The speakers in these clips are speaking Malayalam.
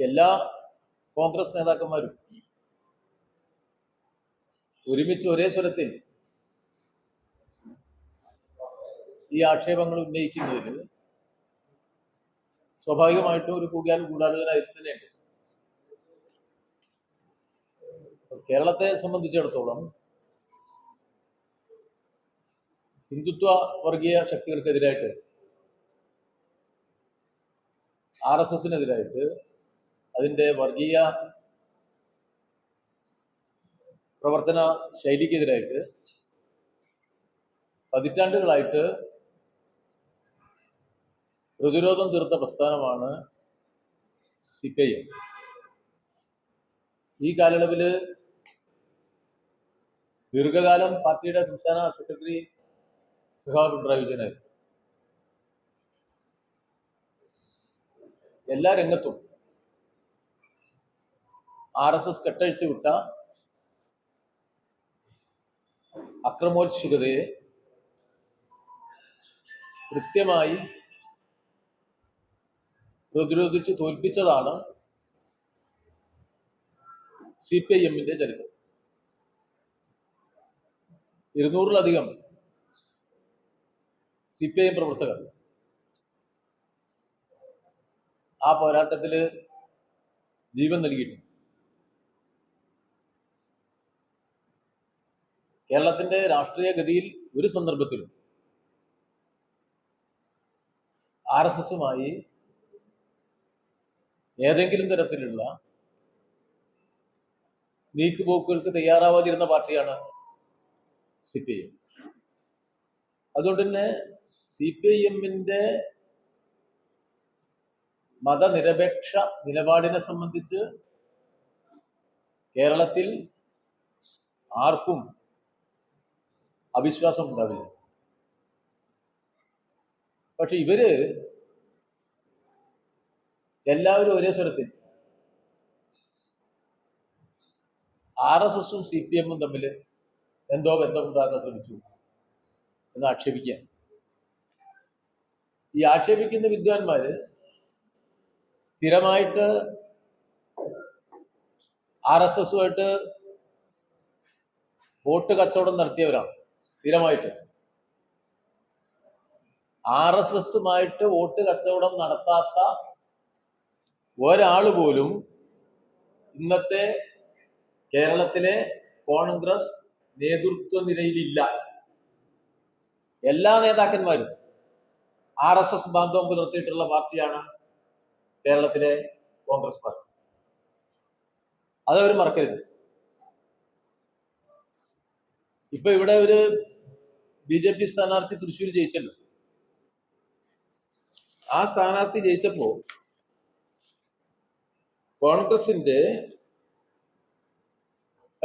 എല്ലാ കോൺഗ്രസ് നേതാക്കന്മാരും ഒരുമിച്ച് ഒരേ സ്വരത്തിൽ ഈ ആക്ഷേപങ്ങൾ ഉന്നയിക്കുന്നതിൽ സ്വാഭാവികമായിട്ടും ഒരു കൂടിയാൽ കൂടാലോചനായിട്ട് തന്നെയുണ്ട് കേരളത്തെ സംബന്ധിച്ചിടത്തോളം ഹിന്ദുത്വ വർഗീയ ശക്തികൾക്കെതിരായിട്ട് ആർ എസ് എസിനെതിരായിട്ട് അതിന്റെ വർഗീയ പ്രവർത്തന ശൈലിക്കെതിരായിട്ട് പതിറ്റാണ്ടുകളായിട്ട് പ്രതിരോധം തീർത്ത പ്രസ്ഥാനമാണ് സി പി ഐ എം. ഈ കാലയളവിൽ ദീർഘകാലം പാർട്ടിയുടെ സംസ്ഥാന സെക്രട്ടറി സുഹാ പിണറായി വിജയനായിരുന്നു. എല്ലാ രംഗത്തും ആർ എസ് എസ് കെട്ടഴിച്ചു വിട്ട അക്രമോത്സുകതയെ കൃത്യമായി പ്രതിരോധിച്ച് തോൽപ്പിച്ചതാണ് സി പി ഐ എമ്മിന്റെ ചരിത്രം. ഇരുന്നൂറിലധികം സി പി ഐ എം പ്രവർത്തകർ ആ പോരാട്ടത്തിൽ ജീവൻ നൽകിയിട്ടുണ്ട്. കേരളത്തിന്റെ രാഷ്ട്രീയ ഗതിയിൽ ഒരു സന്ദർഭത്തിലും ആർ എസ് എസുമായി ഏതെങ്കിലും തരത്തിലുള്ള നീക്കുപോക്കുകൾക്ക് തയ്യാറാവാതിരുന്ന പാർട്ടിയാണ് സി പി ഐ. എം അതുകൊണ്ട് തന്നെ സി പി ഐ എമ്മിന്റെ മതനിരപേക്ഷ നിലപാടിനെ സംബന്ധിച്ച് കേരളത്തിൽ ആർക്കും അവിശ്വാസം ഉണ്ടാവില്ല. പക്ഷെ ഇവർ എല്ലാവരും ഒരേ സ്വരത്തിൽ ആർ എസ് എസും സി പി എമ്മും തമ്മിൽ എന്തോ ബന്ധമുണ്ടാക്കാൻ ശ്രമിച്ചു എന്ന് ആക്ഷേപിക്കാൻ ഈ ആക്ഷേപിക്കുന്ന വിദ്വാൻമാര് സ്ഥിരമായിട്ട് ആർ എസ് എസുമായിട്ട് വോട്ട് കച്ചവടം നടത്തിയവരാണ്. സ്ഥിരമായിട്ട്. ആർ എസ് എസുമായിട്ട് വോട്ട് കച്ചവടം നടത്താത്ത ഒരാൾ പോലും ഇന്നത്തെ കേരളത്തിലെ കോൺഗ്രസ് നേതൃത്വ നിരയിലില്ല. എല്ലാ നേതാക്കന്മാരും ആർ എസ് എസ് ബാന്ധവം പുലർത്തിയിട്ടുള്ള പാർട്ടിയാണ് കേരളത്തിലെ കോൺഗ്രസ് പാർട്ടി. അതവർ മറക്കരുത്. ഇപ്പൊ ഇവിടെ ഒരു ബി ജെ പി സ്ഥാനാർത്ഥി തൃശ്ശൂർ ജയിച്ചല്ലോ. ആ സ്ഥാനാർത്ഥി ജയിച്ചപ്പോ കോൺഗ്രസിന്റെ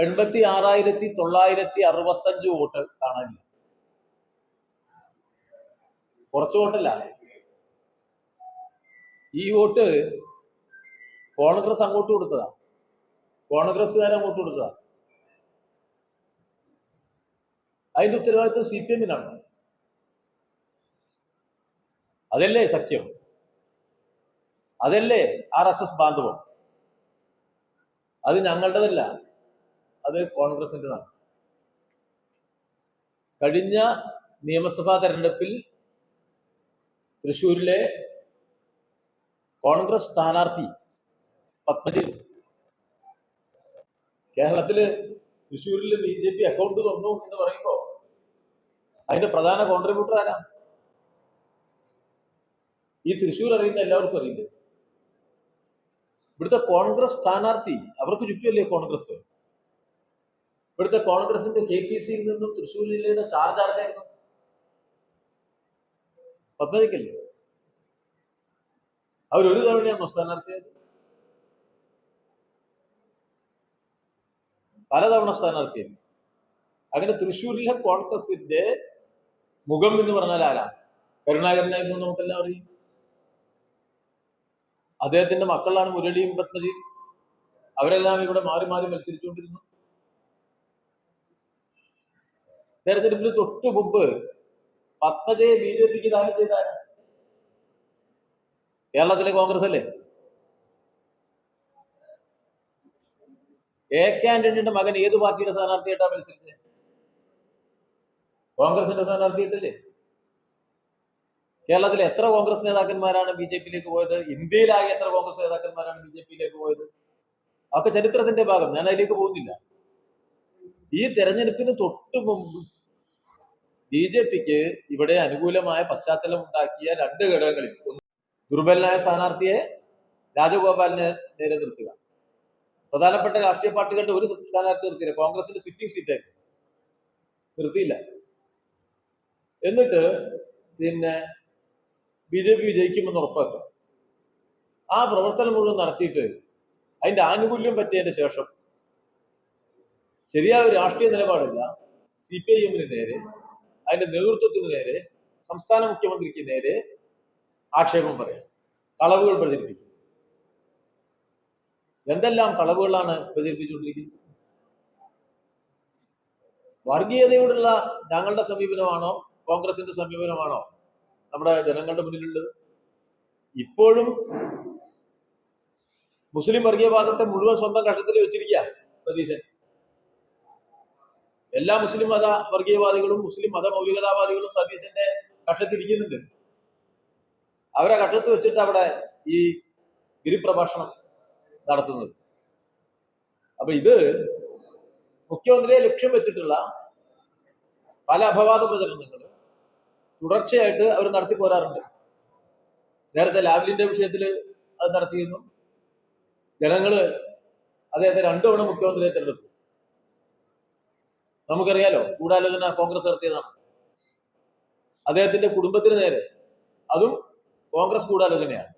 എൺപത്തി ആറായിരത്തി തൊള്ളായിരത്തി അറുപത്തഞ്ച് വോട്ട് കാണാനില്ല കുറച്ച് വോട്ടല്ല. ഈ വോട്ട് കോൺഗ്രസ് അങ്ങോട്ട് കൊടുത്തതാ. കോൺഗ്രസ്സുകാർ അങ്ങോട്ട് കൊടുത്തതാ. അതിന്റെ ഉത്തരവാദിത്വം സി പി എമ്മിനാണ് അതല്ലേ സത്യം? അതല്ലേ ആർ എസ് എസ് ബാന്ധവം? അത് ഞങ്ങളുടേതല്ല. അത് കോൺഗ്രസിന്റെതാണ് കഴിഞ്ഞ നിയമസഭാ തെരഞ്ഞെടുപ്പിൽ തൃശ്ശൂരിലെ കോൺഗ്രസ് സ്ഥാനാർത്ഥി പത്മജി കേരളത്തിൽ തൃശ്ശൂരിൽ ബി ജെ പി അക്കൗണ്ട് തുറന്നു എന്ന് പറയുമ്പോ അതിന്റെ പ്രധാന കോൺട്രിബ്യൂട്ടർ ആരാ? ഈ തൃശ്ശൂർ അറിയുന്ന എല്ലാവർക്കും അറിയില്ലേ? ഇവിടുത്തെ കോൺഗ്രസ് സ്ഥാനാർത്ഥി അവർക്ക് ചുറ്റുമല്ലേ കോൺഗ്രസ്? ഇവിടുത്തെ കോൺഗ്രസിന്റെ കെ പി സിയിൽ നിന്നും തൃശ്ശൂർ ജില്ലയുടെ ചാർജ് ആർക്കായിരുന്നു? പത്മജിക്കല്ലേ? അവരൊരു തവണയാണോ സ്ഥാനാർത്ഥിയായത്? പലതവണ സ്ഥാനാർത്ഥിയായിരുന്നു അങ്ങനെ തൃശ്ശൂരിലെ കോൺഗ്രസിന്റെ മുഖം എന്ന് പറഞ്ഞാൽ ആരാ? കരുണാകരനായിരുന്നു നമുക്കെല്ലാം അറിയും. അദ്ദേഹത്തിന്റെ മക്കളാണ് മുരളിയും പത്മജിയും. അവരെല്ലാം ഇവിടെ മാറി മാറി മത്സരിച്ചുകൊണ്ടിരുന്നു. തെരഞ്ഞെടുപ്പിന് തൊട്ടു മുമ്പ് പത്മജയെ ബി ജെ പിക്ക് ദാനം ചെയ്താരാ കേരളത്തിലെ കോൺഗ്രസ് അല്ലേ? എ കെ ആന്റണിയുടെ മകൻ ഏത് പാർട്ടിയുടെ സ്ഥാനാർത്ഥിയായിട്ടാണ് മത്സരിച്ചത്? കോൺഗ്രസിന്റെ സ്ഥാനാർത്ഥിയിട്ടില്ലേ കേരളത്തിൽ എത്ര കോൺഗ്രസ് നേതാക്കന്മാരാണ് ബി ജെ പിയിലേക്ക് പോയത്? ഇന്ത്യയിലാകെ എത്ര കോൺഗ്രസ് നേതാക്കന്മാരാണ് ബി ജെ പിയിലേക്ക് പോയത്? അതൊക്കെ ചരിത്രത്തിന്റെ ഭാഗം. ഞാൻ അതിലേക്ക് പോകുന്നില്ല. ഈ തെരഞ്ഞെടുപ്പിന് തൊട്ട് മുമ്പ് ബി ജെ പിക്ക് ഇവിടെ അനുകൂലമായ പശ്ചാത്തലം ഉണ്ടാക്കിയ രണ്ട് ഘടകങ്ങളിൽ ഒന്ന് ദുർബലനായ സ്ഥാനാർത്ഥിയെ രാജഗോപാലിനെ നേരെ നിർത്തുക. പ്രധാനപ്പെട്ട രാഷ്ട്രീയ പാർട്ടികളുടെ ഒരു സ്ഥാനാർത്ഥി നിർത്തിയില്ല. കോൺഗ്രസിന്റെ സിറ്റിംഗ് സീറ്റായിരുന്നു. നിർത്തിയില്ല. എന്നിട്ട് പിന്നെ ബി ജെ പി വിജയിക്കുമെന്ന് ഉറപ്പാക്കുക ആ പ്രവർത്തനം മുഴുവൻ നടത്തിയിട്ട് അതിന്റെ ആനുകൂല്യം പറ്റിയതിന്റെ ശേഷം ശരിയായ ഒരു രാഷ്ട്രീയ നിലപാടില്ല. സി പി ഐ എമ്മിന് നേരെ അതിന്റെ നേതൃത്വത്തിന് നേരെ സംസ്ഥാന മുഖ്യമന്ത്രിക്ക് നേരെ ആക്ഷേപം പറയാം. കളവുകൾ പ്രചരിപ്പിക്കും. എന്തെല്ലാം കളവുകളാണ് പ്രചരിപ്പിച്ചുകൊണ്ടിരിക്കുന്നത്? വർഗീയതയോടുള്ള ഞങ്ങളുടെ സമീപനമാണോ കോൺഗ്രസിന്റെ സമീപനമാണോ നമ്മുടെ ജനങ്ങളുടെ മുന്നിലുള്ളത്? ഇപ്പോഴും മുസ്ലിം വർഗീയവാദത്തെ മുഴുവൻ സ്വന്തം കഷ്ടത്തിൽ വെച്ചിരിക്കുക സതീശൻ. എല്ലാ മുസ്ലിം മത വർഗീയവാദികളും മുസ്ലിം മത മൗലികതാവാദികളും സതീശന്റെ കക്ഷത്തിരിക്കുന്നുണ്ട് അവരെ കക്ഷത്ത് വെച്ചിട്ട് അവിടെ ഈ ഗിരിപ്രഭാഷണം നടത്തുന്നത്. അപ്പൊ ഇത് മുഖ്യമന്ത്രിയെ ലക്ഷ്യം വെച്ചിട്ടുള്ള പല അപവാദ പ്രചരണങ്ങൾ തുടർച്ചയായിട്ട് അവർ നടത്തി പോരാറുണ്ട്. നേരത്തെ ലാവ്ലിന്റെ വിഷയത്തിൽ അത് നടത്തിയിരുന്നു. ജനങ്ങൾ അദ്ദേഹത്തെ രണ്ടു തവണ മുഖ്യമന്ത്രിയെ തിരഞ്ഞെടുത്തു. നമുക്കറിയാലോ ഗൂഢാലോചന കോൺഗ്രസ് നടത്തിയതാണ്. അദ്ദേഹത്തിന്റെ കുടുംബത്തിന് നേരെ. അതും കോൺഗ്രസ് ഗൂഢാലോചനയാണ്.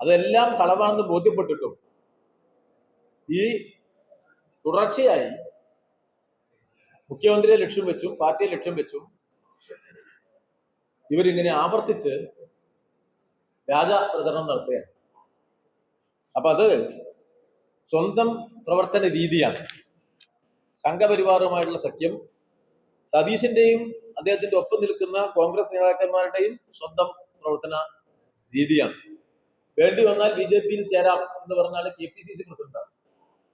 അതെല്ലാം കളവാണെന്ന് ബോധ്യപ്പെട്ടിട്ടും ഈ തുടർച്ചയായി മുഖ്യമന്ത്രിയെ ലക്ഷ്യം വെച്ചും പാർട്ടിയെ ലക്ഷ്യം വെച്ചും. ഇവരിങ്ങനെ ആവർത്തിച്ച് രാജ പ്രചരണം നടത്തുകയാണ്. അപ്പൊ അത് സ്വന്തം പ്രവർത്തന രീതിയാണ്. സംഘപരിവാറുമായിട്ടുള്ള സഖ്യം സതീശന്റെയും അദ്ദേഹത്തിന്റെ ഒപ്പം നിൽക്കുന്ന കോൺഗ്രസ് നേതാക്കന്മാരുടെയും സ്വന്തം പ്രവർത്തന രീതിയാണ്. വേണ്ടി വന്നാൽ ബി ജെ പിയിൽ ചേരാം എന്ന് പറഞ്ഞാൽ കെ പി സി സി പ്രസിഡന്റാണ്.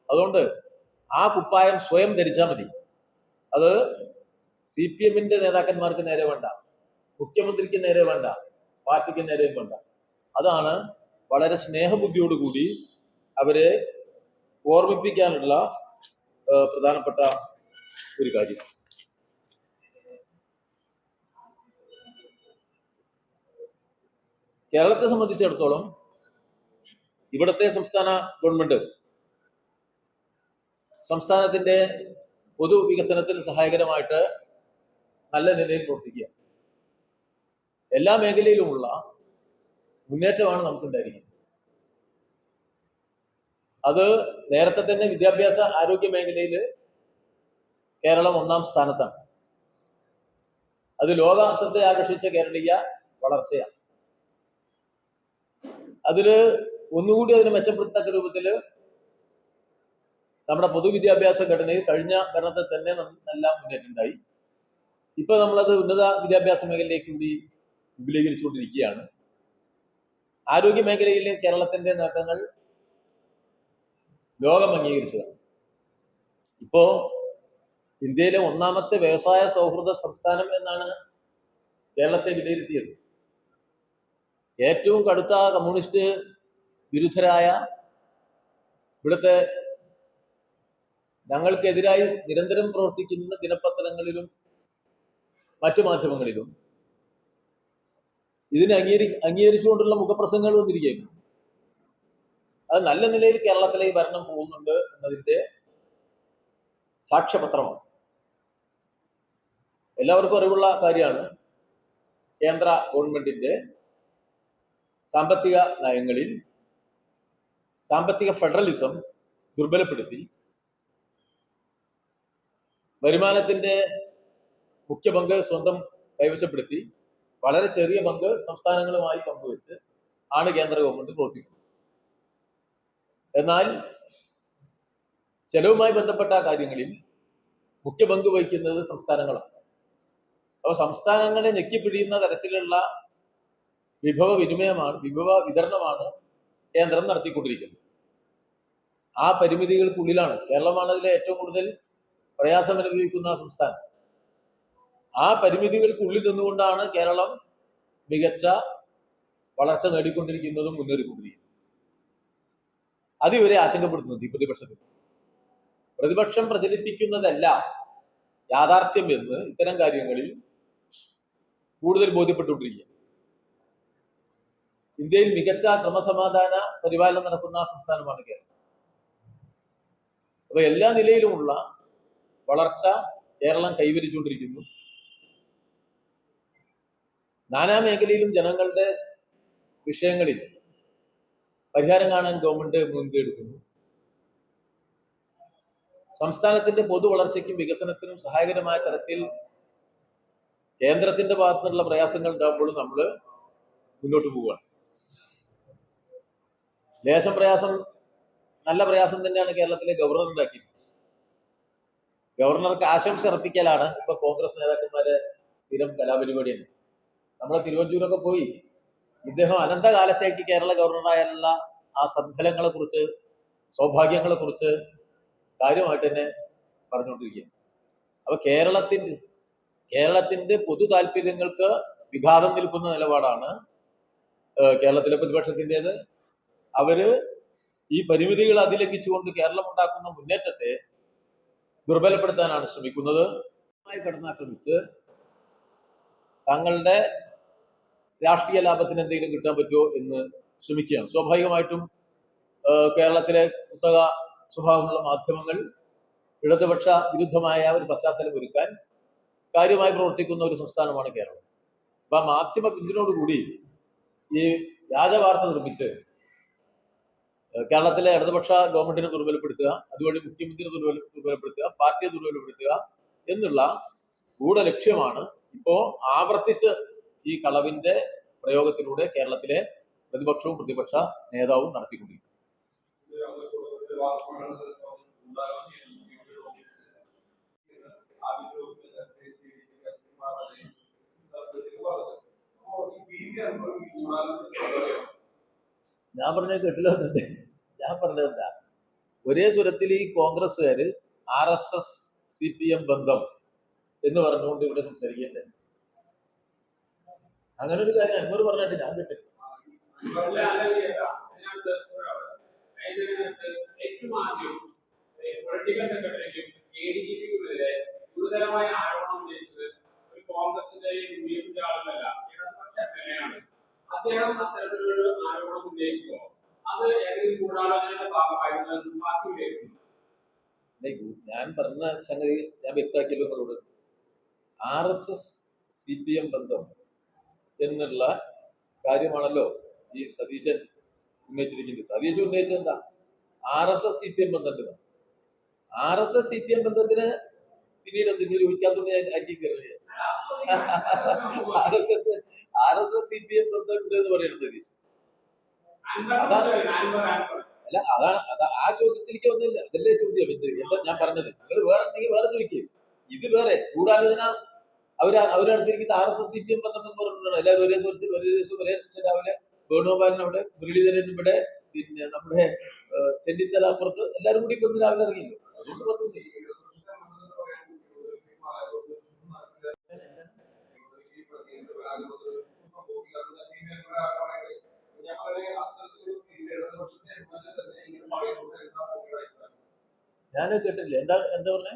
അതുകൊണ്ട് ആ കുപ്പായം സ്വയം ധരിച്ചാൽ മതി. അത് സി പി എമ്മിന്റെ നേതാക്കന്മാർക്ക് നേരെ വേണ്ട മുഖ്യമന്ത്രിക്ക് നേരെ വേണ്ട പാർട്ടിക്ക് നേരെയും വേണ്ട. അതാണ് വളരെ സ്നേഹബുദ്ധിയോടുകൂടി അവരെ ഓർമ്മിപ്പിക്കാനുള്ള പ്രധാനപ്പെട്ട ഒരു കാര്യം. കേരളത്തെ സംബന്ധിച്ചിടത്തോളം ഇവിടുത്തെ സംസ്ഥാന ഗവൺമെന്റ് സംസ്ഥാനത്തിന്റെ പൊതുവികസനത്തിന് സഹായകരമായിട്ട് നല്ല നിലയിൽ പ്രവർത്തിക്കുക. എല്ലാ മേഖലയിലുമുള്ള മുന്നേറ്റമാണ് നമുക്കുണ്ടായിരിക്കുന്നത്. അത് നേരത്തെ തന്നെ വിദ്യാഭ്യാസ ആരോഗ്യ മേഖലയിൽ കേരളം ഒന്നാം സ്ഥാനത്താണ്. അത് ലോക ശ്രദ്ധ ആകർഷിച്ച കേരളീയ വളർച്ചയാണ്. അതിൽ ഒന്നുകൂടി അതിനെ മെച്ചപ്പെടുത്തക്ക രൂപത്തിൽ നമ്മുടെ പൊതുവിദ്യാഭ്യാസ ഘടനയിൽ കഴിഞ്ഞ ഭരണത്തിൽ തന്നെ നല്ല മുന്നേറ്റം ഉണ്ടായി ഇപ്പൊ നമ്മളത് ഉന്നത വിദ്യാഭ്യാസ മേഖലയിലേക്ക് കൂടി വിപുലീകരിച്ചുകൊണ്ടിരിക്കുകയാണ്. ആരോഗ്യ മേഖലയിലെ കേരളത്തിന്റെ നേട്ടങ്ങൾ ലോകം അംഗീകരിച്ചതാണ്. ഇപ്പോ ഇന്ത്യയിലെ ഒന്നാമത്തെ വ്യവസായ സൗഹൃദ സംസ്ഥാനം എന്നാണ് കേരളത്തെ വിലയിരുത്തിയത്. ഏറ്റവും കടുത്ത കമ്മ്യൂണിസ്റ്റ് വിരുദ്ധരായ ഇവിടുത്തെ ഞങ്ങൾക്കെതിരായി നിരന്തരം പ്രവർത്തിക്കുന്ന ദിനപത്രങ്ങളിലും മറ്റു മാധ്യമങ്ങളിലും ഇതിനെ അംഗീകരി അംഗീകരിച്ചുകൊണ്ടുള്ള മുഖപ്രസംഗങ്ങൾ വന്നിരിക്കുകയാണ് അത് നല്ല നിലയിൽ കേരളത്തിലെ ഈ ഭരണം പോകുന്നുണ്ട് എന്നതിന്റെ സാക്ഷ്യപത്രമാണ്. എല്ലാവർക്കും അറിവുള്ള കാര്യമാണ് കേന്ദ്ര ഗവൺമെന്റിന്റെ സാമ്പത്തിക നയങ്ങളിൽ സാമ്പത്തിക ഫെഡറലിസം ദുർബലപ്പെടുത്തി വരുമാനത്തിന്റെ മുഖ്യ പങ്ക് സ്വന്തം കൈവശപ്പെടുത്തി വളരെ ചെറിയ പങ്ക് സംസ്ഥാനങ്ങളുമായി പങ്കുവെച്ച് ആണ് കേന്ദ്ര ഗവൺമെന്റ് പ്രവർത്തിക്കുന്നത്. എന്നാൽ ചെലവുമായി ബന്ധപ്പെട്ട കാര്യങ്ങളിൽ മുഖ്യ പങ്ക് വഹിക്കുന്നത് സംസ്ഥാനങ്ങളാണ്. അപ്പോൾ സംസ്ഥാനങ്ങളെ ഞെക്കിപ്പിടിയുന്ന തരത്തിലുള്ള വിഭവ വിനിമയമാണ് വിഭവ വിതരണമാണ് കേന്ദ്രം നടത്തിക്കൊണ്ടിരിക്കുന്നത്. ആ പരിമിതികൾക്കുള്ളിലാണ് കേരളമാണ് അതിലെ ഏറ്റവും കൂടുതൽ പ്രയാസം അനുഭവിക്കുന്ന സംസ്ഥാനം. ആ പരിമിതികൾക്കുള്ളിൽ നിന്നുകൊണ്ടാണ് കേരളം മികച്ച വളർച്ച നേടിക്കൊണ്ടിരിക്കുന്നതും മുന്നേറിക്കൊണ്ടിരിക്കുന്നത്. അത് ഇവരെ ആശങ്കപ്പെടുത്തുന്നുണ്ട് ഈ പ്രതിപക്ഷത്തിൽ പ്രതിപക്ഷം പ്രചരിപ്പിക്കുന്നതല്ല യാഥാർത്ഥ്യം എന്ന് ഇത്തരം കാര്യങ്ങളിൽ കൂടുതൽ ബോധ്യപ്പെട്ടുകൊണ്ടിരിക്കുക. ഇന്ത്യയിൽ മികച്ച ക്രമസമാധാന പരിപാലനം നടക്കുന്ന സംസ്ഥാനമാണ് കേരളം. അപ്പൊ എല്ലാ നിലയിലുമുള്ള വളർച്ച കേരളം കൈവരിച്ചുകൊണ്ടിരിക്കുന്നു. നാനാ മേഖലയിലും ജനങ്ങളുടെ വിഷയങ്ങളിൽ പരിഹാരം കാണാൻ ഗവൺമെന്റ് മുൻകൈ എടുക്കുന്നു സംസ്ഥാനത്തിന്റെ പൊതു വളർച്ചയ്ക്കും വികസനത്തിനും സഹായകരമായ തരത്തിൽ കേന്ദ്രത്തിന്റെ ഭാഗത്തു നിന്നുള്ള പ്രയാസങ്ങൾ ഉണ്ടാകുമ്പോഴും നമ്മൾ മുന്നോട്ട് പോവുകയാണ്. ലേശം പ്രയാസം നല്ല പ്രയാസം തന്നെയാണ് കേരളത്തിലെ ഗവർണർ ഉണ്ടാക്കിയത് ഗവർണർക്ക് ആശംസ അർപ്പിക്കലാണ് ഇപ്പൊ കോൺഗ്രസ് നേതാക്കന്മാരെ സ്ഥിരം കലാപരിപാടിയാണ്. നമ്മളെ തിരുവഞ്ചൂരൊക്കെ പോയി. ഇദ്ദേഹം അനന്തകാലത്തേക്ക് കേരള ഗവർണറായുള്ള ആ സദ്ഫലങ്ങളെ കുറിച്ച് സൗഭാഗ്യങ്ങളെ കുറിച്ച് കാര്യമായിട്ട് തന്നെ പറഞ്ഞുകൊണ്ടിരിക്കുക അപ്പൊ കേരളത്തിന്റെ കേരളത്തിന്റെ പൊതു താല്പര്യങ്ങൾക്ക് വിഘാതം നിൽക്കുന്ന നിലപാടാണ് കേരളത്തിലെ പ്രതിപക്ഷത്തിന്റെത്. അവർ ഈ പരിമിതികൾ അതിലംഘിച്ചുകൊണ്ട് കേരളം ഉണ്ടാക്കുന്ന മുന്നേറ്റത്തെ ദുർബലപ്പെടുത്താനാണ് ശ്രമിക്കുന്നത്. കടന്നാക്രമിച്ച് തങ്ങളുടെ രാഷ്ട്രീയ ലാഭത്തിന് എന്തെങ്കിലും കിട്ടാൻ പറ്റുമോ എന്ന് ശ്രമിക്കുകയാണ്. സ്വാഭാവികമായിട്ടും കേരളത്തിലെ പുസ്തക സ്വഭാവമുള്ള മാധ്യമങ്ങൾ ഇടതുപക്ഷ വിരുദ്ധമായ ഒരു പശ്ചാത്തലം ഒരുക്കാൻ കാര്യമായി പ്രവർത്തിക്കുന്ന ഒരു സംസ്ഥാനമാണ് കേരളം. അപ്പൊ ആ മാധ്യമ പിന്തുണയോടുകൂടി ഈ വ്യാജ വാർത്ത നിർമ്മിച്ച് കേരളത്തിലെ ഇടതുപക്ഷ ഗവൺമെന്റിനെ ദുർബലപ്പെടുത്തുക അതുവഴി മുഖ്യമന്ത്രിയെ ദുർബല ദുർബലപ്പെടുത്തുക പാർട്ടിയെ ദുർബലപ്പെടുത്തുക എന്നുള്ള ഗൂഢ ലക്ഷ്യമാണ് ഇപ്പോ ആവർത്തിച്ച് ഈ കളവിന്റെ പ്രയോഗത്തിലൂടെ കേരളത്തിലെ പ്രതിപക്ഷവും പ്രതിപക്ഷ നേതാവും നടത്തിക്കൊണ്ടിരിക്കുന്നത്. ഞാൻ പറഞ്ഞ കേട്ടില്ല. ഞാൻ പറഞ്ഞത് എന്താ? ഒരേ സ്വരത്തിൽ ഈ കോൺഗ്രസ്സുകാര് R S S C P M ബന്ധം എന്ന് പറഞ്ഞുകൊണ്ട് ഇവിടെ സംസാരിക്കണ്ടേ? അങ്ങനെ ഒരു കാര്യം അൻവർ പറഞ്ഞിട്ട് ഞാൻ കേട്ടില്ല പൊളിറ്റിക്കൽ സെക്രട്ടറിക്കും എ ഡി ജി പിക്കുമെതിരെ ഗുരുതരമായ ആരോപണം ഉന്നയിച്ചത് ഒരു കോൺഗ്രസിന്റെയും യു ഡി എഫിന്റെ ആളുകളല്ല ഇടതുപക്ഷ എംഎൽഎയാണ് അദ്ദേഹം അത്തരത്തിലൊരു ആരോപണം ഉന്നയിക്കുമ്പോൾ അത് ഏതെങ്കിലും ഗൂഢാലോചനയുടെ ഭാഗമായിരുന്നു വിലയിരുത്തുന്നു ഞാൻ പറഞ്ഞ സംഗതി ഞാൻ വ്യക്തമാക്കിയല്ലോ നിങ്ങളോട്. R S S C P M ബന്ധം എന്നുള്ള കാര്യമാണല്ലോ ഈ സതീശൻ ഉന്നയിച്ചിരിക്കുന്നത്. സതീശൻ ഉന്നയിച്ചത് എന്താ? R S S C P M ബന്ധത്തിന്. R S S C P M ബന്ധത്തിന് പിന്നീട് എന്തെങ്കിലും ചോദിക്കാത്തതുകൊണ്ട് ഞാൻ കയറില്ല R S S R S S C P M ബന്ധമുണ്ട് എന്ന് പറയുന്നത് അൻവർ അല്ല അതാണ് അതാ ആ ചോദ്യത്തിലേക്ക് ഒന്നില്ല അതല്ലേ ചോദ്യം? എന്ത് ഞാൻ പറഞ്ഞത്? നിങ്ങൾ വേറെ ഉണ്ടെങ്കിൽ വേറെ ചോദിക്കുക ഇത് വേറെ ഗൂഢാലോചന. അവർ അവരടുത്തിരിക്കുന്ന R S S C P M ബന്ധമെന്ന് പറഞ്ഞിട്ടുണ്ട് എല്ലാവരും ഒരേ സ്വരത്തിൽ ഒരേ ദിവസം ഒരേ രാവിലെ വേണുഗോപാലൻ അവിടെ മുരളീധരൻ ഇവിടെ പിന്നെ നമ്മുടെ ചെന്നിത്തല അപ്പുറത്ത് എല്ലാവരും കൂടി ഇന്ന് രാവിലെ ഇറങ്ങിയല്ലോ? അതുകൊണ്ട് പറഞ്ഞില്ലേ? ഞാൻ കേട്ടില്ല എന്താ എന്താ പറഞ്ഞേ?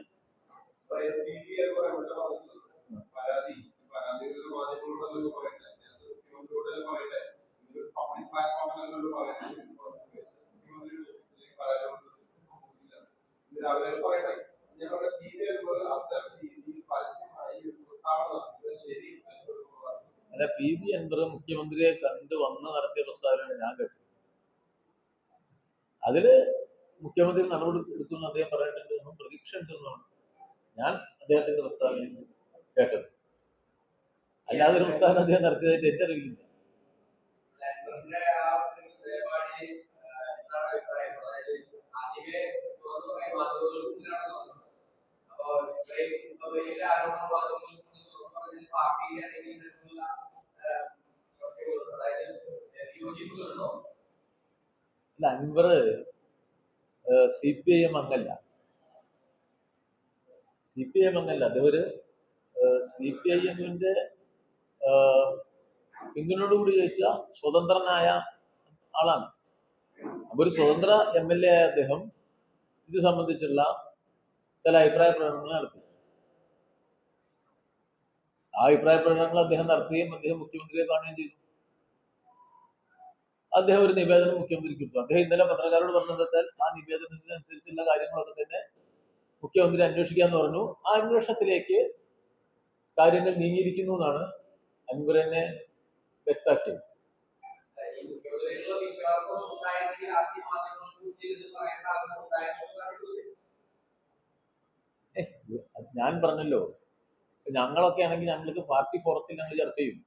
അല്ല പി വി എൻബർ മുഖ്യമന്ത്രിയെ കണ്ട് വന്ന് നടത്തിയ പ്രസ്താവനയാണ് ഞാൻ കേട്ടത്. അതിൽ മുഖ്യമന്ത്രി നടപടി എടുക്കുമെന്ന് അദ്ദേഹം പറഞ്ഞിട്ടുണ്ട് എന്നും പ്രതീക്ഷ ഉണ്ടെന്നാണ് ഞാൻ അദ്ദേഹത്തിന്റെ പ്രസ്താവനയിൽ കേട്ടത്. അല്ലാതെ ഒരു പ്രസ്താവന അദ്ദേഹം നടത്തിയതായിട്ട് എന്റെ അറിവില്ല അൻപത് അല്ല Anvar C P I M അംഗല്ല C P I M അദ്ദേഹം ഒരു സി പി ഐ എമ്മിന്റെ പിന്തുണയോടുകൂടി ജയിച്ച സ്വതന്ത്രനായ ആളാണ്. അപ്പൊ ഒരു സ്വതന്ത്ര എം എൽ എ ആയ അദ്ദേഹം ഇത് സംബന്ധിച്ചുള്ള ചില അഭിപ്രായ പ്രകടനങ്ങൾ നടത്തി. ആ അഭിപ്രായ പ്രകടനങ്ങൾ അദ്ദേഹം നടത്തുകയും അദ്ദേഹം മുഖ്യമന്ത്രിയെ കാണുകയും ചെയ്തു. അദ്ദേഹം ഒരു നിവേദനം മുഖ്യമന്ത്രിക്ക് ഇട്ടു. അദ്ദേഹം ഇന്നലെ പത്രക്കാരോട് പറഞ്ഞത് വെച്ചാൽ ആ നിവേദനത്തിനനുസരിച്ചുള്ള കാര്യങ്ങളൊക്കെ തന്നെ മുഖ്യമന്ത്രി അന്വേഷിക്കാന്ന് പറഞ്ഞു. ആ അന്വേഷണത്തിലേക്ക് കാര്യങ്ങൾ നീങ്ങിയിരിക്കുന്നു എന്നാണ് അൻവർ എന്നെ വ്യക്താക്കിയത് ഞാൻ പറഞ്ഞല്ലോ. ഞങ്ങളൊക്കെ ആണെങ്കിൽ ഞങ്ങൾക്ക് പാർട്ടി ഫോറത്തിൽ ഞങ്ങൾ ചർച്ച ചെയ്യും.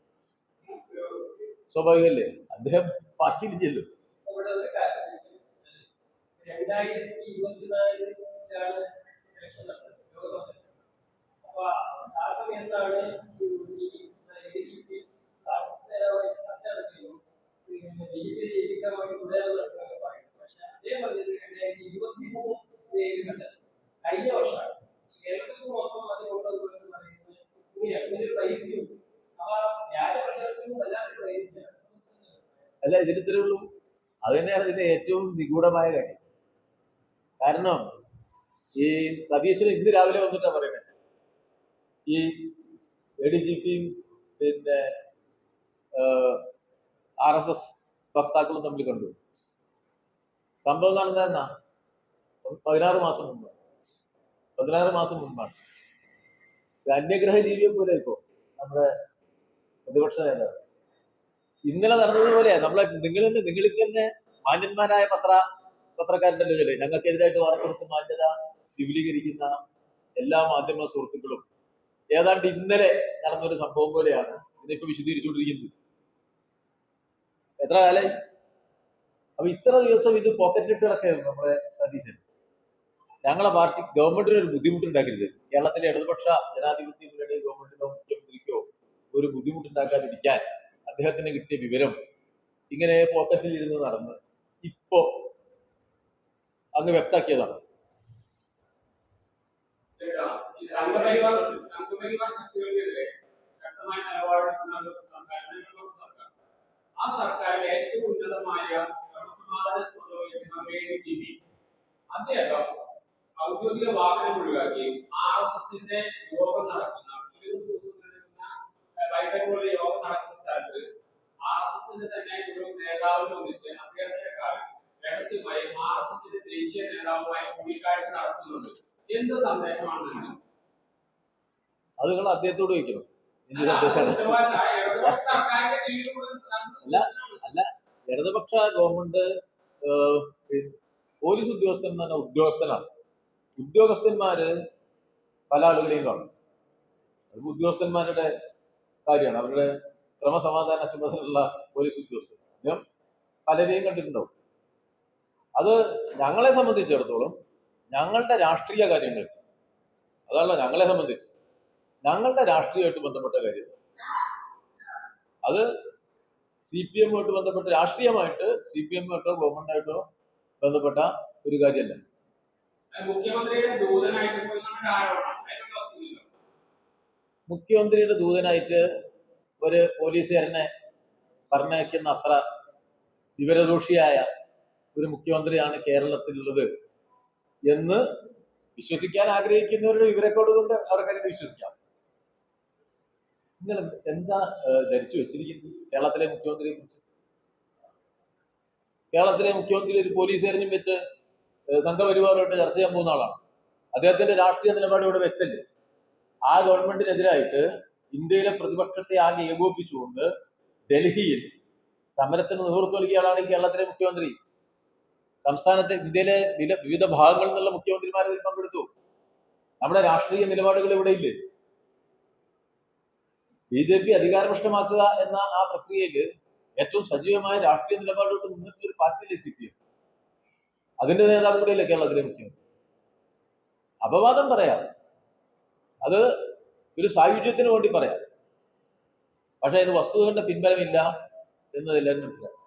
സ്വാഭാവികമല്ലേ അദ്ദേഹം പാർട്ടിയിൽ ചെല്ലും ഇലക്ഷൻ കഴിഞ്ഞ വർഷമാണ് കേരളത്തിൽ മൊത്തം അതിനുള്ള പറയുന്നത് അല്ല ഇതിലിത്രേ ഉള്ളൂ. അത് തന്നെയാണ് ഇതിന്റെ ഏറ്റവും നിഗൂഢമായ കാര്യം. കാരണം ഈ സതീശൻ ഇന്ന് രാവിലെ വന്നിട്ടാ പറയുന്നത് ഈ എ ഡി ജി പിയും പിന്നെ ആർ എസ് എസ് വക്താക്കളും തമ്മിൽ കണ്ടു. സംഭവം നടന്നത് എന്നാ പതിനാറ് മാസം മുമ്പ്. പതിനാറ് മാസം മുമ്പാണ്. അന്യഗ്രഹ ജീവിയെ പോലെ ഇപ്പോ നമ്മുടെ പ്രതിപക്ഷ നേതാവ് ഇന്നലെ നടന്നതുപോലെ നമ്മളെ നിങ്ങൾ തന്നെ നിങ്ങളിൽ തന്നെ മാന്യന്മാരായ പത്ര പത്രക്കാരുണ്ടല്ലോ ചില ഞങ്ങൾക്കെതിരായിട്ട് വാർത്തെടുത്ത് മാന്യത വിപുലീകരിക്കുന്ന എല്ലാ മാധ്യമ സുഹൃത്തുക്കളും ഏതാണ്ട് ഇന്നലെ നടന്നൊരു സംഭവം പോലെയാണ് ഇതിപ്പോ വിശദീകരിച്ചുകൊണ്ടിരിക്കുന്നത്. എത്ര കാലായി? അപ്പൊ ഇത്ര ദിവസം ഇത് പോക്കറ്റിലിട്ട് കിടക്കായിരുന്നു നമ്മുടെ സതീശൻ. ഞങ്ങളെ പാർട്ടി ഗവൺമെന്റിന് ഒരു ബുദ്ധിമുട്ടുണ്ടാക്കരുത്. കേരളത്തിലെ ഇടതുപക്ഷ ജനാധിപത്യ ഒരു ബുദ്ധിമുട്ടുണ്ടാക്കാതിരിക്കാൻ അദ്ദേഹത്തിന് കിട്ടിയ വിവരം ഇങ്ങനെ പോക്കറ്റിൽ ഇരുന്ന് നടന്ന് ഇപ്പോ അങ്ങ് വ്യക്താക്കിയതാണ് ഔദ്യോഗിക വാഹനം ഒഴിവാക്കി ആർ എസ് എസിന്റെ യോഗം നടക്കുന്ന ഇരുപത് ദിവസം വൈകിട്ടുള്ള യോഗം നടക്കുന്ന സ്ഥലത്ത് ആർ എസ് എസിന്റെ തന്നെ ഒരു നേതാവിനെ ഒന്നിച്ച് അദ്ദേഹത്തിന്റെ കാലം രഹസ്യമായി ആർ എസ് എസിന്റെ ദേശീയ നേതാവുമായി കൂടിക്കാഴ്ച നടത്തുന്നുണ്ട്. എന്ത് സന്ദേശമാണ് അത് നിങ്ങൾ അദ്ദേഹത്തോട് ചോദിക്കണം. എന്ത് സന്ദേശമാണ്? അല്ല, അല്ല ഇടതുപക്ഷ ഗവൺമെന്റ് പോലീസ് ഉദ്യോഗസ്ഥൻ എന്ന് പറഞ്ഞ ഉദ്യോഗസ്ഥനാണ്. ഉദ്യോഗസ്ഥന്മാര് പല ആളുകളെയും കാണും. ഉദ്യോഗസ്ഥന്മാരുടെ കാര്യമാണ്. അവരുടെ ക്രമസമാധാന ചുമതലയുള്ള പോലീസ് ഉദ്യോഗസ്ഥർ. ഞാൻ പലരെയും കണ്ടിട്ടുണ്ടാവും. അത് ഞങ്ങളെ സംബന്ധിച്ചിടത്തോളം ഞങ്ങളുടെ രാഷ്ട്രീയ കാര്യങ്ങൾ. അതാണല്ലോ ഞങ്ങളെ സംബന്ധിച്ച്. ഞങ്ങളുടെ രാഷ്ട്രീയമായിട്ട് ബന്ധപ്പെട്ട കാര്യം അത് സി പി എമ്മുമായിട്ട് ബന്ധപ്പെട്ട രാഷ്ട്രീയമായിട്ട് സി പി എമ്മുമായിട്ടോ ഗവൺമെന്റായിട്ടോ ബന്ധപ്പെട്ട ഒരു കാര്യമല്ല. മുഖ്യമന്ത്രിയുടെ ദൂതനായിട്ട് മുഖ്യമന്ത്രിയുടെ ദൂതനായിട്ട് ഒരു പോലീസുകാരനെ പറഞ്ഞയക്കുന്ന അത്ര വിവരദോഷിയായ ഒരു മുഖ്യമന്ത്രിയാണ് കേരളത്തിലുള്ളത് എന്ന് വിശ്വസിക്കാൻ ആഗ്രഹിക്കുന്നവരുടെ വിവരക്കോട് കൊണ്ട് അവർക്കങ്ങനെ വിശ്വസിക്കാം. നിങ്ങൾ എന്താ ധരിച്ചു വെച്ചിരിക്കുന്നത് കേരളത്തിലെ മുഖ്യമന്ത്രിയെ കുറിച്ച്? കേരളത്തിലെ മുഖ്യമന്ത്രി ഒരു പോലീസുകാരനും വെച്ച് സംഘപരിവാറുമായിട്ട് ചർച്ച ചെയ്യാൻ പോകുന്ന ആളാണ്. അദ്ദേഹത്തിന്റെ രാഷ്ട്രീയ നിലപാട് ഇവിടെ വ്യക്തല്ലേ ആ ഗവൺമെന്റിനെതിരായിട്ട് ഇന്ത്യയിലെ പ്രതിപക്ഷത്തെ ആകെ ഏകോപിപ്പിച്ചുകൊണ്ട് ഡൽഹിയിൽ സമരത്തിന് നേതൃത്വം നൽകിയ ആളാണ് കേരളത്തിലെ മുഖ്യമന്ത്രി. സംസ്ഥാനത്തെ ഇന്ത്യയിലെ വിവിധ ഭാഗങ്ങളിൽ നിന്നുള്ള മുഖ്യമന്ത്രിമാർ ഇതിൽ പങ്കെടുത്തു. നമ്മുടെ രാഷ്ട്രീയ നിലപാടുകൾ ഇവിടെ ഇല്ലേ? ബി ജെ പി അധികാരപ്രശ്നമാക്കുക എന്ന ആ പ്രക്രിയയിൽ ഏറ്റവും സജീവമായ രാഷ്ട്രീയ നിലപാടോട്ട് മുന്നിട്ട് ഒരു പാർട്ടിയിലെ സി പി എം? അതിന്റെ നേതാവ് കൂടെയല്ലേ കേരളത്തിലെ മുഖ്യമന്ത്രി? അപവാദം പറയാം. അത് ഒരു സായുജ്യത്തിന് വേണ്ടി പറയാം. പക്ഷെ അതിന് വസ്തുതകളുടെ പിൻബലമില്ല എന്നത് എല്ലാവരും മനസ്സിലാക്കും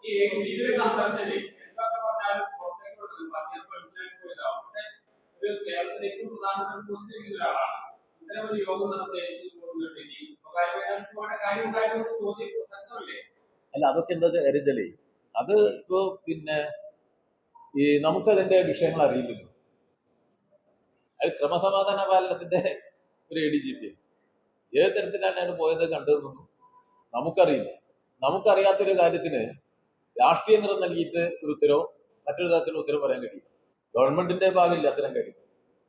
അല്ല അതൊക്കെ എന്താ കരുതലേ അത് ഇപ്പോ പിന്നെ ഈ നമുക്കതിന്റെ വിഷയങ്ങൾ അറിയില്ലല്ലോ. അത് ക്രമസമാധാന പാലനത്തിന്റെ ഒരു എ ഡി ജി പി ഏത് തരത്തിലാണ് അയാൾ പോയത് കണ്ടതെന്നൊന്നും നമുക്കറിയില്ല. നമുക്കറിയാത്തൊരു കാര്യത്തിന് രാഷ്ട്രീയ നിറം നൽകിയിട്ട് ഒരു ഉത്തരവ് മറ്റൊരു തരത്തിലുള്ള ഉത്തരവ് പറയാൻ കഴിയും ഗവൺമെന്റിന്റെ ഭാഗമില്ല അത്തരം കാര്യം.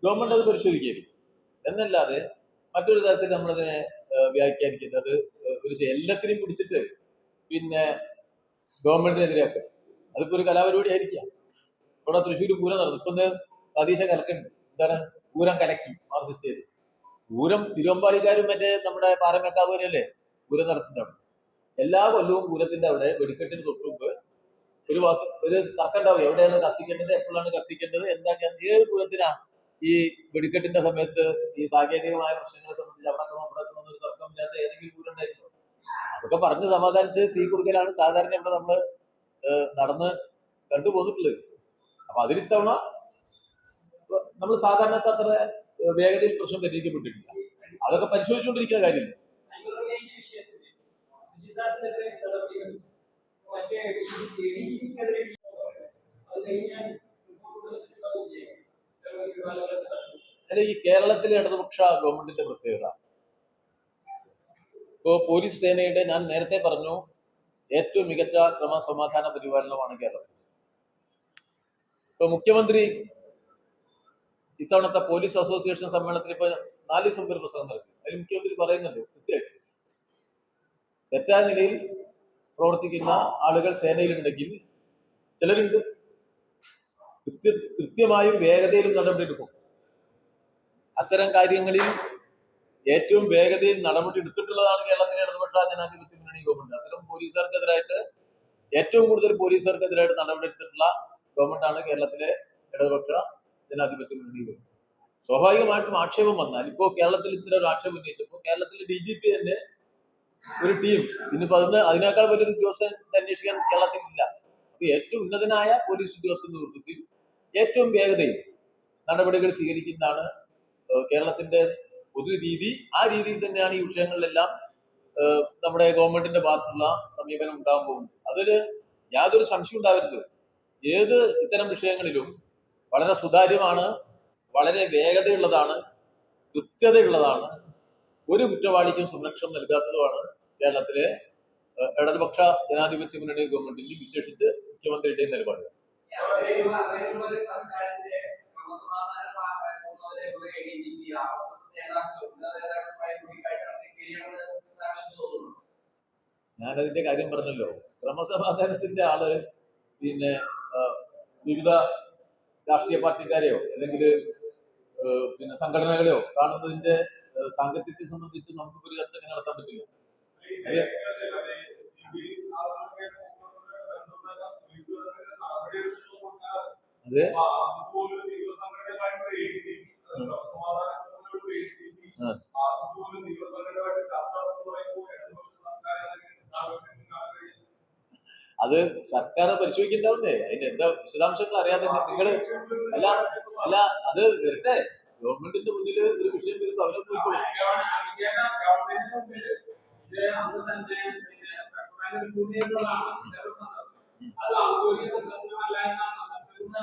ഗവൺമെന്റ് അത് പരിശോധിക്കും എന്നല്ലാതെ മറ്റൊരു തരത്തിൽ നമ്മളതിനെ വ്യാഖ്യാനിക്കുന്നത് അത് ഒരു എല്ലാത്തിനെയും പിടിച്ചിട്ട് പിന്നെ ഗവൺമെന്റിനെതിരെയാക്കുക അതിപ്പോ ഒരു കലാപരിപാടി ആയിരിക്കാം ഇവിടെ തൃശ്ശൂർ പൂരം നടന്നു. ഇപ്പൊ ഇന്ന് സതീശ കലക്കുണ്ട് എന്താണ്? പൂരം കലക്കി മാർസിസ്റ്റ് ചെയ്ത്. പൂരം തിരുവമ്പാടിക്കാരും മറ്റേ നമ്മുടെ പാറമേക്കാവൂരല്ലേ പൂരം നടത്തുന്നതാണ് എല്ലാ കൊല്ലവും പൂരത്തിന്റെ അവിടെ വെടിക്കെട്ടിന് തൊട്ട് മുമ്പ് ഒരു വാക്ക് ഒരു തർക്കം ഉണ്ടാവും എവിടെയാണ് കത്തിക്കേണ്ടത്? എപ്പോഴാണ് കത്തിക്കേണ്ടത്? എന്താണ് ഏത് പൂരത്തിനാ ഈ വെടിക്കെട്ടിന്റെ സമയത്ത് ഈ സാങ്കേതികമായ പ്രശ്നങ്ങളെ സംബന്ധിച്ച് അവിടെ അവിടെ ഒരു തർക്കമില്ലാത്ത ഏതെങ്കിലും പൂരം ഉണ്ടായിരുന്നു അതൊക്കെ പറഞ്ഞ് സമാധാനിച്ച് തീ കൊടുക്കലാണ് സാധാരണ ഇവിടെ നമ്മൾ നടന്ന് കണ്ടുപോന്നിട്ടുള്ളത്. അപ്പൊ അതിലിത്തവണ നമ്മൾ സാധാരണ അത്ര വേഗതയിൽ പ്രശ്നം പരിഹരിക്കപ്പെട്ടിട്ടില്ല. അതൊക്കെ പരിശോധിച്ചുകൊണ്ടിരിക്കുന്ന റിപ്പോർട്ടുകൾ അല്ല ഈ കേരളത്തിലെ ഇടതുപക്ഷ ഗവൺമെന്റിന്റെ പ്രത്യേകത. ഇപ്പോ പോലീസ് സേനയുടെ ഞാൻ നേരത്തെ പറഞ്ഞു ഏറ്റവും മികച്ച ക്രമസമാധാന പരിപാലനമാണ് കേരളം ഇപ്പൊ മുഖ്യമന്ത്രി ഇത്തവണത്തെ പോലീസ് അസോസിയേഷൻ സമ്മേളനത്തിൽ ഇപ്പൊ നാല് ദിവസം ഒരു പ്രസംഗം നടത്തി. അതിൽ മുഖ്യമന്ത്രി പറയുന്നുണ്ട് കൃത്യമായിട്ട്. തെറ്റായ നിലയിൽ പ്രവർത്തിക്കുന്ന ആളുകൾ സേനയിലുണ്ടെങ്കിൽ ചിലരുണ്ട്. കൃത്യ കൃത്യമായും വേഗതയിലും നടപടിയെടുക്കും. അത്തരം കാര്യങ്ങളിൽ ഏറ്റവും വേഗതയിൽ നടപടി എടുത്തിട്ടുള്ളതാണ് കേരളത്തിലെ ഇടതുപക്ഷ ജനാധിപത്യ മുന്നണി ഗവൺമെന്റ്. അത്തരം പോലീസുകാർക്കെതിരായിട്ട് ഏറ്റവും കൂടുതൽ പോലീസുകാർക്കെതിരായിട്ട് നടപടി എടുത്തിട്ടുള്ള ഗവൺമെന്റാണ് കേരളത്തിലെ ഇടതുപക്ഷ ജനാധിപത്യ മുന്നണി ഗവൺമെന്റ് സ്വാഭാവികമായിട്ടും ആക്ഷേപം വന്നാൽ ഇപ്പോ കേരളത്തിൽ ഇത്ര ഒരു ആക്ഷേപം ഉന്നയിച്ചപ്പോൾ കേരളത്തിലെ ഡി ജി പി തന്നെ ഒരു ടീം ഇന്നിപ്പോ അതിന് അതിനേക്കാൾ വലിയൊരു ഉദ്യോഗസ്ഥൻ അന്വേഷിക്കാൻ കേരളത്തിലില്ല അപ്പൊ ഏറ്റവും ഉന്നതനായ പോലീസ് ഉദ്യോഗസ്ഥ നേതൃത്വത്തിൽ ഏറ്റവും വേഗതയിൽ നടപടികൾ സ്വീകരിക്കുന്നതാണ് കേരളത്തിന്റെ പൊതു രീതി ആ രീതിയിൽ തന്നെയാണ് ഈ വിഷയങ്ങളിലെല്ലാം നമ്മുടെ ഗവൺമെന്റിന്റെ ഭാഗത്തുള്ള സമീപനം ഉണ്ടാകാൻ പോകുന്നത് അതിൽ യാതൊരു സംശയം ഉണ്ടാവരുത് ഏത് ഇത്തരം വിഷയങ്ങളിലും വളരെ സുതാര്യമാണ് വളരെ വേഗതയുള്ളതാണ് കൃത്യതയുള്ളതാണ് ഒരു കുറ്റവാളിക്കും സംരക്ഷണം നൽകാത്തതുമാണ് കേരളത്തിലെ ഇടതുപക്ഷ ജനാധിപത്യ മുന്നണി ഗവൺമെന്റിൽ വിശേഷിച്ച് മുഖ്യമന്ത്രിയുടെയും നിലപാട് ഞാനതിന്റെ കാര്യം പറഞ്ഞല്ലോ. ക്രമസമാധാനത്തിന്റെ ആൾ പിന്നെ വിവിധ രാഷ്ട്രീയ പാർട്ടിക്കാരെയോ അല്ലെങ്കിൽ പിന്നെ സംഘടനകളെയോ കാണുന്നതിന്റെ സാങ്കത്യത്തെ സംബന്ധിച്ച് നമുക്ക് ഒരു ചർച്ച നടത്താൻ പറ്റില്ല. അത്. അത് സർക്കാർ പരിശോധിക്കണ്ടാവുന്നേ അതിന്റെ എന്താ വിശദാംശങ്ങൾ അറിയാതെ നിങ്ങൾ അല്ല അല്ല അത് വരട്ടെ. ഗവൺമെന്റിന്റെ മുന്നിൽ ഒരു വിഷയം വരുമ്പോൾ അവരെ പോയിക്കോളും അത് ഔദ്യോഗിക സന്ദർശനമല്ല എന്ന മറ്റുള്ള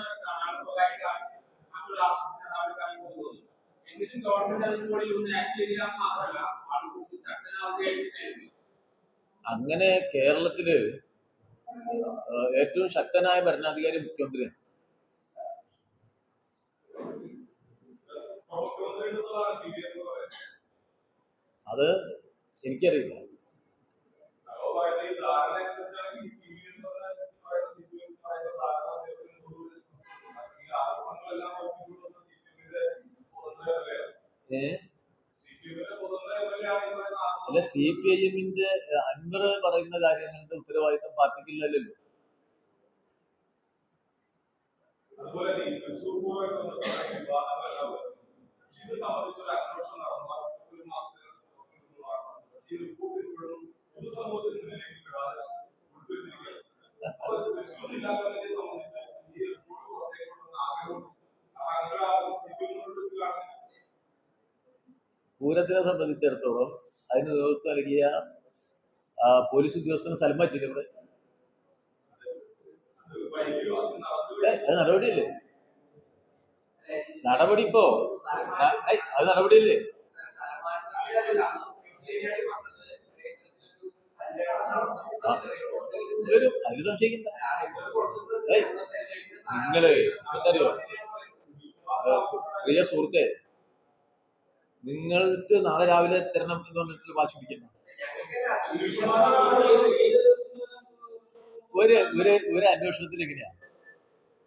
ഗവൺമെന്റ് ഒന്ന് ആക്ട് മാത്രമല്ല ചെയ്യുന്നു അങ്ങനെ കേരളത്തിൽ ഏറ്റവും ശക്തനായ ഭരണാധികാരി മുഖ്യമന്ത്രിയാണ്. അത് എനിക്കറിയില്ല. അല്ല സി പി ഐ എമ്മിന്റെ അൻവർ പറയുന്ന കാര്യങ്ങളുടെ ഉത്തരവാദിത്തം പാർട്ടിക്കില്ലല്ലോ. അതുപോലെ ഈ തൃശ്ശൂർ പൂരമൊക്കെ ബന്ധപ്പെട്ട വിവാദങ്ങളെല്ലാം വരുന്നു. പക്ഷേ ഇത് സംബന്ധിച്ചൊരു അന്വേഷണം നടന്ന ഒരു മാസത്തിനുള്ളതാണ്. ഈ റിപ്പോർട്ട് ഇപ്പോഴും പൊതുസമൂഹത്തിന് മുന്നിലേക്ക് വിടാതെ ഉൾപ്പെടുത്തിയിരിക്കുകയാണ്. അപ്പോൾ തൃശ്ശൂർ ജില്ലാ കമ്മിറ്റിയെ സംബന്ധിച്ച് ഈ റിപ്പോർട്ട് പുറത്തേക്ക് കൊണ്ടുവന്ന ആഗ്രഹമുണ്ട്. ആ അങ്ങനെ ഒരു ആവശ്യം സി പി പൂരത്തിനെ സംബന്ധിച്ചിടത്തോളം അതിന് നേതൃത്വം നൽകിയ പോലീസ് ഉദ്യോഗസ്ഥന് സ്ഥലം പറ്റില്ല ഇവിടെ അത് നടപടിയല്ലേ? നടപടി ഇപ്പോ അത് നടപടിയല്ലേ. വരും അതിന് സംശയിക്കണ്ട. നിങ്ങൾ എന്തറിയോ പ്രിയ സുഹൃത്തെ നിങ്ങൾക്ക് നാളെ രാവിലെ തരണം എന്ന് പറഞ്ഞിട്ട് വാശി പിടിക്കുന്നു ഒരു ഒരു ഒരു അന്വേഷണത്തിൽ എങ്ങനെയാ?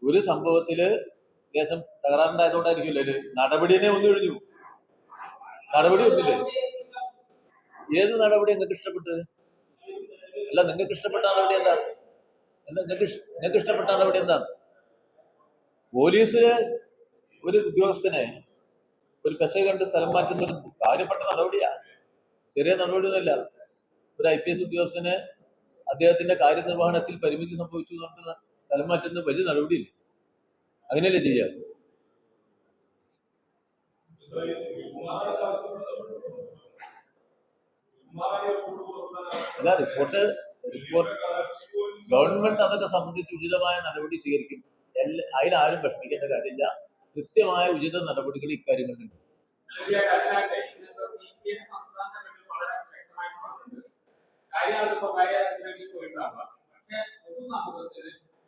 ഒരു സംഭവത്തിൽ ദേശം തകരാറുണ്ടായതുകൊണ്ടായിരിക്കില്ല ഇത് നടപടി തന്നെ ഒന്ന് കഴിഞ്ഞു. നടപടി ഒന്നില്ലേ ഏത് നടപടി നിങ്ങൾക്ക് ഇഷ്ടപ്പെട്ടത്? അല്ല നിങ്ങൾക്ക് ഇഷ്ടപ്പെട്ട നടപടി എന്താ? നിങ്ങൾക്ക് നിങ്ങൾക്ക് ഇഷ്ടപ്പെട്ട നടപടി എന്താണ് പോലീസ് ഒരു ഉദ്യോഗസ്ഥനെ ഒരു പെസ കണ്ട് സ്ഥലം മാറ്റുന്ന ഒരു കാര്യപ്പെട്ട നടപടിയാ. ചെറിയ നടപടിയൊന്നുമല്ല. ഒരു ഐ പി എസ് ഉദ്യോഗസ്ഥന് അദ്ദേഹത്തിന്റെ കാര്യനിർവഹണത്തിൽ പരിമിതി സംഭവിച്ചു സ്ഥലം മാറ്റുന്ന വലിയ നടപടിയില്ല? അങ്ങനെയല്ലേ ചെയ്യാം? അല്ല റിപ്പോർട്ട് റിപ്പോർട്ട്. ഗവൺമെന്റ് അതൊക്കെ സംബന്ധിച്ച് ഉചിതമായ നടപടി സ്വീകരിക്കും. എല്ലാ അതിലാരും വിഷമിക്കേണ്ട കാര്യമില്ല. കൃത്യമായ ഉചിത നടപടികൾ ഇക്കാര്യങ്ങളിലുണ്ട്. സംസ്ഥാന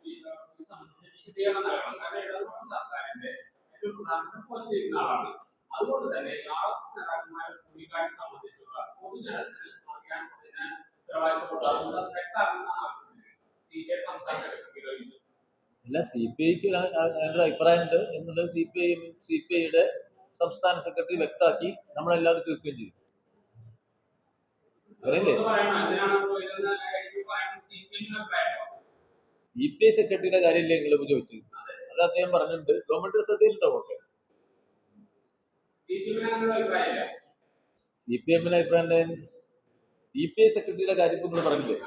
വിശദീകരണം നൽകണം കാരണം ഇടതുപക്ഷ സർക്കാരിന്റെ ഏറ്റവും പ്രധാനപ്പെട്ട പോസ്റ്റ് ആളാണ് അതുകൊണ്ട് തന്നെ ആർഎസ് നേതാക്കന്മാരെ കൂടിക്കാഴ്ച സംബന്ധിച്ചുള്ള പൊതുജനത്തിന് അറിയാൻ അതിന് സി പി എം സംസ്ഥാന സെക്രട്ടറി ചോദിച്ചു അല്ല സി പി ഐക്ക് അതിന്റെ അഭിപ്രായമുണ്ട് എന്നുള്ളത് C P I C P ഐയുടെ സംസ്ഥാന സെക്രട്ടറി വ്യക്തമാക്കി നമ്മളെല്ലാവരും കേൾക്കുകയും ചെയ്തു അറിയില്ലേ സി പി ഐ സെക്രട്ടറിയുടെ കാര്യമല്ലേ നിങ്ങൾ ചോദിച്ചത്? അത് അദ്ദേഹം പറഞ്ഞിട്ടുണ്ട്. ഗവൺമെന്റ് ശ്രദ്ധയിലുണ്ടാവും ഓക്കെ സി പി എമ്മിന്റെ അഭിപ്രായം സി പി ഐ സെക്രട്ടറിയുടെ കാര്യം നിങ്ങൾ പറഞ്ഞില്ലേ?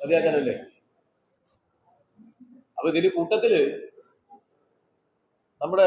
മതിയാക്കാനല്ലേ? അപ്പൊ ഇതിൽ കൂട്ടത്തിൽ നമ്മുടെ